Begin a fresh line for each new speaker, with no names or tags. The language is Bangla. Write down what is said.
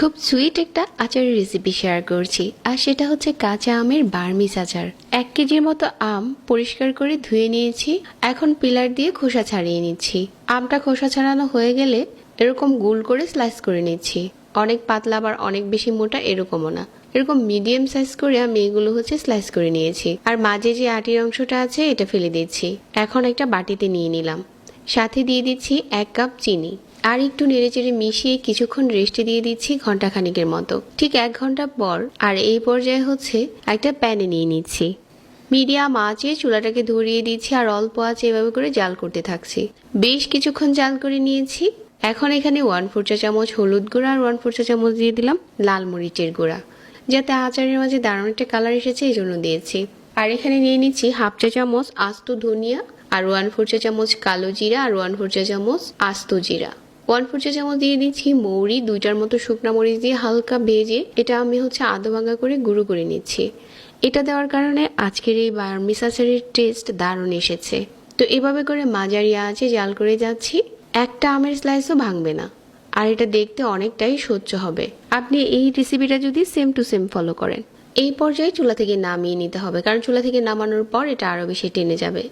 খুব সুইট একটা আচারের রেসিপি শেয়ার করছি। আর সেটা হচ্ছে কাঁচা আমের বার্মিস আচার। এক কেজির মতো আম পরিষ্কার করে ধুয়ে নিয়েছি। এখন পিলার দিয়ে খোসা ছাড়িয়ে নিচ্ছি। আমটা খোসা ছাড়ানো হয়ে গেলে এরকম গুল করে স্লাইস করে নিচ্ছি। অনেক পাতলা আবার অনেক বেশি মোটা এরকমও না। এরকম মিডিয়াম সাইজ করে আমি এগুলো হচ্ছে স্লাইস করে নিয়েছি। আর মাঝে যে আটির অংশটা আছে, এটা ফেলে দিচ্ছি। এখন একটা বাটিতে নিয়ে নিলাম। সাথে দিয়ে দিচ্ছি এক কাপ চিনি। আর একটু নেড়েচেড়ে মিশিয়ে কিছুক্ষণ রেস্টে দিয়ে দিচ্ছি ঘণ্টা খানিকের মতো। ঠিক এক ঘণ্টা পর আর এই পর্যায়ে হচ্ছে একটা প্যানে নিয়ে নিচ্ছি। মিডিয়াম আঁচে চুলাটাকে ধরিয়ে দিচ্ছি আর অল্প আঁচে এভাবে করে জাল করতে থাকছি। বেশ কিছুক্ষণ জাল করে নিয়েছি। এখন এখানে ওয়ান ফোর চা চামচ হলুদ গুঁড়া আর ওয়ান ফোর চা চামচ দিয়ে দিলাম লাল মরিচের গুঁড়া। যাতে আচারের মাঝে দারুণ একটা কালার এসেছে এই জন্য দিয়েছি। আর এখানে নিয়ে নিচ্ছি হাফ চা চামচ আস্ত ধনিয়া আর ওয়ান ফোর চা চামচ কালো জিরা আর ওয়ান ফোর চা চামচ আস্ত জিরা। ওয়ান ফোর চা চামচ দিয়ে দিচ্ছি, মৌরি, দুইটার মতো শুকনা মরিচ দিয়ে হালকা ভেজে এটা আমি হচ্ছে আধা ভাঙা করে গুঁড়ো করে নিচ্ছি। এটা দেওয়ার কারণে আজকের এই বার্মিস আচারের টেস্ট দারুণ এসেছে। তো এভাবে করে মাঝারি আঁচে জাল করে যাচ্ছি, একটা আমের স্লাইসও ভাঙবে না। আর এটা দেখতে অনেকটাই সহ্য হবে। আপনি এই রেসিপিটা যদি সেম টু সেম ফলো করেন। এই পর্যায়ে চুলা থেকে নামিয়ে নিতে হবে, কারণ চুলা থেকে নামানোর পর এটা আরও বেশি টেনে যাবে।